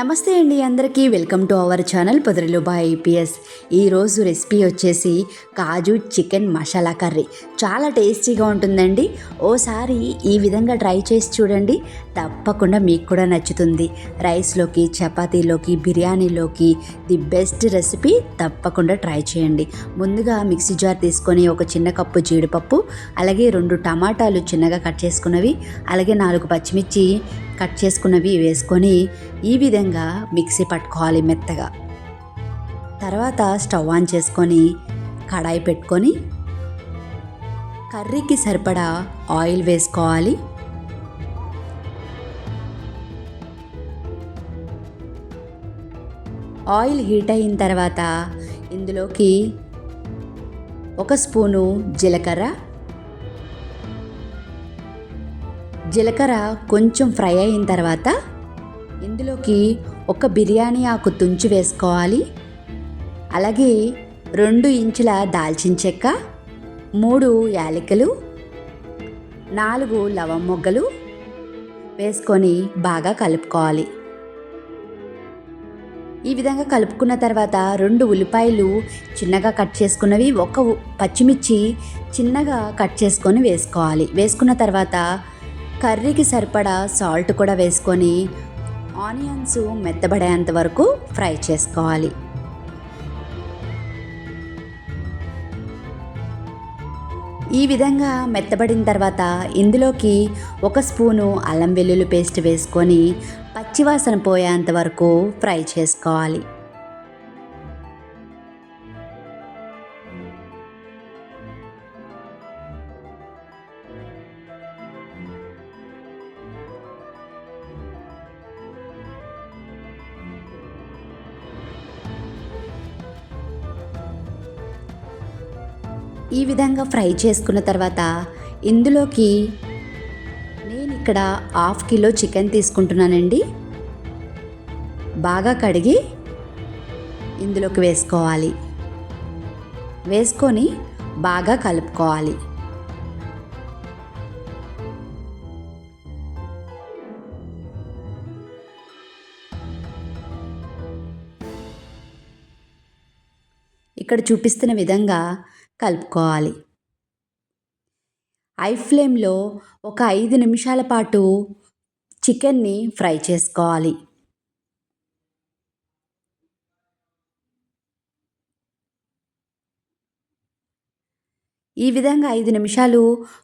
నమస్తే అండి అందరికీ. వెల్కమ్ టు అవర్ ఛానల్ పొదరిలో బాయ్ ఐపీఎస్. ఈరోజు రెసిపీ వచ్చేసి కాజు చికెన్ మసాలా కర్రీ. చాలా టేస్టీగా ఉంటుందండి. ఓసారి ఈ విధంగా ట్రై చేసి చూడండి. తప్పకుండా మీకు కూడా నచ్చుతుంది. రైస్లోకి చపాతీలోకి బిర్యానీలోకి ది బెస్ట్ రెసిపీ తప్పకుండా ట్రై చేయండి. ముందుగా మిక్సీ జార్ తీసుకొని ఒక చిన్న కప్పు జీడిపప్పు అలాగే రెండు టమాటాలు చిన్నగా కట్ చేసుకున్నవి అలాగే నాలుగు పచ్చిమిర్చి కట్ చేసుకున్నవి వేసుకొని ఈ విధంగా మిక్సీ పట్టుకోవాలి మెత్తగా. తర్వాత స్టవ్ ఆన్ చేసుకొని కడాయి పెట్టుకొని కర్రీకి సరిపడా ఆయిల్ వేసుకోవాలి. ఆయిల్ హీట్ అయిన తర్వాత ఇందులోకి ఒక స్పూను జీలకర్ర జీలకర్ర కొంచెం ఫ్రై అయిన తర్వాత ఇందులోకి ఒక బిర్యానీ ఆకు తుంచి వేసుకోవాలి. అలాగే రెండు ఇంచుల దాల్చిన చెక్క మూడు యాలకులు నాలుగు లవం మొగ్గలు వేసుకొని బాగా కలుపుకోవాలి. ఈ విధంగా కలుపుకున్న తర్వాత రెండు ఉల్లిపాయలు చిన్నగా కట్ చేసుకున్నవి ఒక పచ్చిమిర్చి చిన్నగా కట్ చేసుకొని వేసుకోవాలి. వేసుకున్న తర్వాత కర్రీకి సరిపడా సాల్ట్ కూడా వేసుకొని ఆనియన్స్ మెత్తబడేంత వరకు ఫ్రై చేసుకోవాలి. ఈ విధంగా మెత్తబడిన తర్వాత ఇందులోకి ఒక స్పూను అల్లం వెల్లుల్లి పేస్ట్ వేసుకొని పచ్చివాసన పోయేంత వరకు ఫ్రై చేసుకోవాలి. ఈ విధంగా ఫ్రై చేసుకున్న తర్వాత ఇందులోకి నేను ఇక్కడ హాఫ్ కిలో చికెన్ తీసుకుంటున్నానండి. బాగా కడిగి ఇందులోకి వేసుకోవాలి. వేసుకొని బాగా కలుపుకోవాలి. ఇక్కడ చూపిస్తున్న విధంగా కలుపుకోవాలి. ఐ ఫ్లేమ్లో ఒక ఐదు నిమిషాల పాటు చికెన్ని ఫ్రై చేసుకోవాలి. ఈ విధంగా ఐదు నిమిషాలు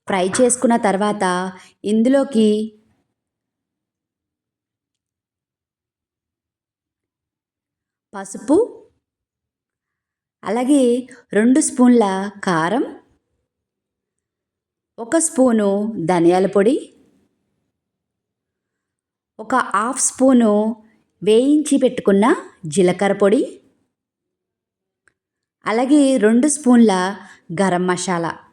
ఫ్రై చేసుకున్న తర్వాత ఇందులోకి పసుపు అలాగే రెండు స్పూన్ల కారం ఒక స్పూను ధనియాల పొడి ఒక హాఫ్ స్పూను వేయించి పెట్టుకున్న జీలకర్ర పొడి అలాగే రెండు స్పూన్ల గరం మసాలా.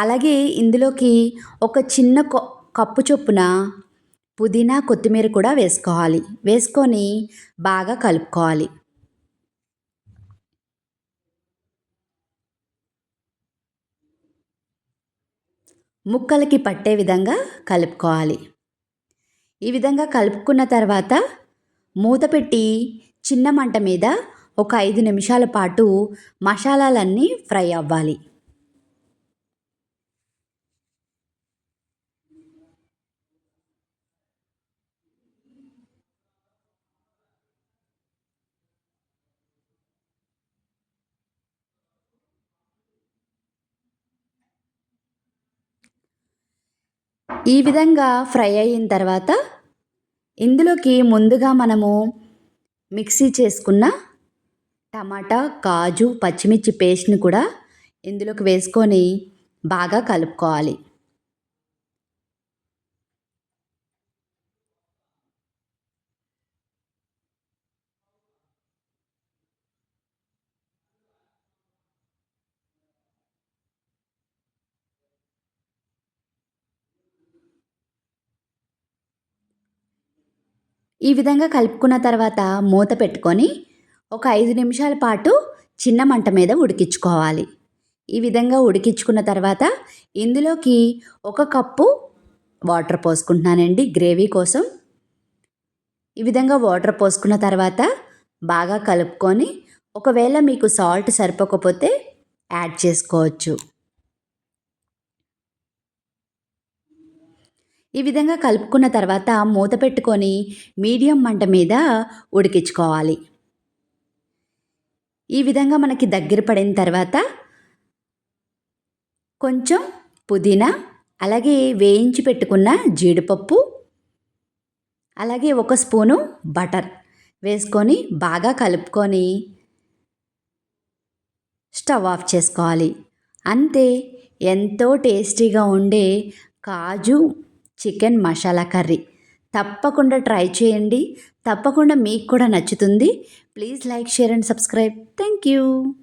అలాగే ఇందులోకి ఒక చిన్న కొ- కప్పు చొప్పున పుదీనా కొత్తిమీర కూడా వేసుకోవాలి. వేసుకొని బాగా కలుపుకోవాలి. ముక్కలకి పట్టే విధంగా కలుపుకోవాలి. ఈ విధంగా కలుపుకున్న తర్వాత మూత పెట్టి చిన్న మంట మీద ఒక ఐదు నిమిషాల పాటు మసాలాలన్నీ ఫ్రై అవ్వాలి. ఈ విధంగా ఫ్రై అయిన తర్వాత ఇందులోకి ముందుగా మనము మిక్సీ చేసుకున్న టమాటా కాజు పచ్చిమిర్చి పేస్ట్ని కూడా ఇందులోకి వేసుకొని బాగా కలుపుకోవాలి. ఈ విధంగా కలుపుకున్న తర్వాత మూత పెట్టుకొని ఒక ఐదు నిమిషాల పాటు చిన్న మంట మీద ఉడికించుకోవాలి. ఈ విధంగా ఉడికించుకున్న తర్వాత ఇందులోకి ఒక కప్పు వాటర్ పోసుకుంటున్నానండి గ్రేవీ కోసం. ఈ విధంగా వాటర్ పోసుకున్న తర్వాత బాగా కలుపుకొని ఒకవేళ మీకు సాల్ట్ సరిపోకపోతే యాడ్ చేసుకోవచ్చు. ఈ విధంగా కలుపుకున్న తర్వాత మూత పెట్టుకొని మీడియం మంట మీద ఉడికించుకోవాలి. ఈ విధంగా మనకి దగ్గర పడిన తర్వాత కొంచెం పుదీనా అలాగే వేయించి పెట్టుకున్న జీడిపప్పు అలాగే ఒక స్పూను బటర్ వేసుకొని బాగా కలుపుకొని స్టవ్ ఆఫ్ చేసుకోవాలి. అంతే ఎంతో టేస్టీగా ఉండే కాజు చికెన్ మసాలా కర్రీ. తప్పకుండా ట్రై చేయండి. తప్పకుండా మీకు కూడా నచ్చుతుంది. Please like share and subscribe. Thank you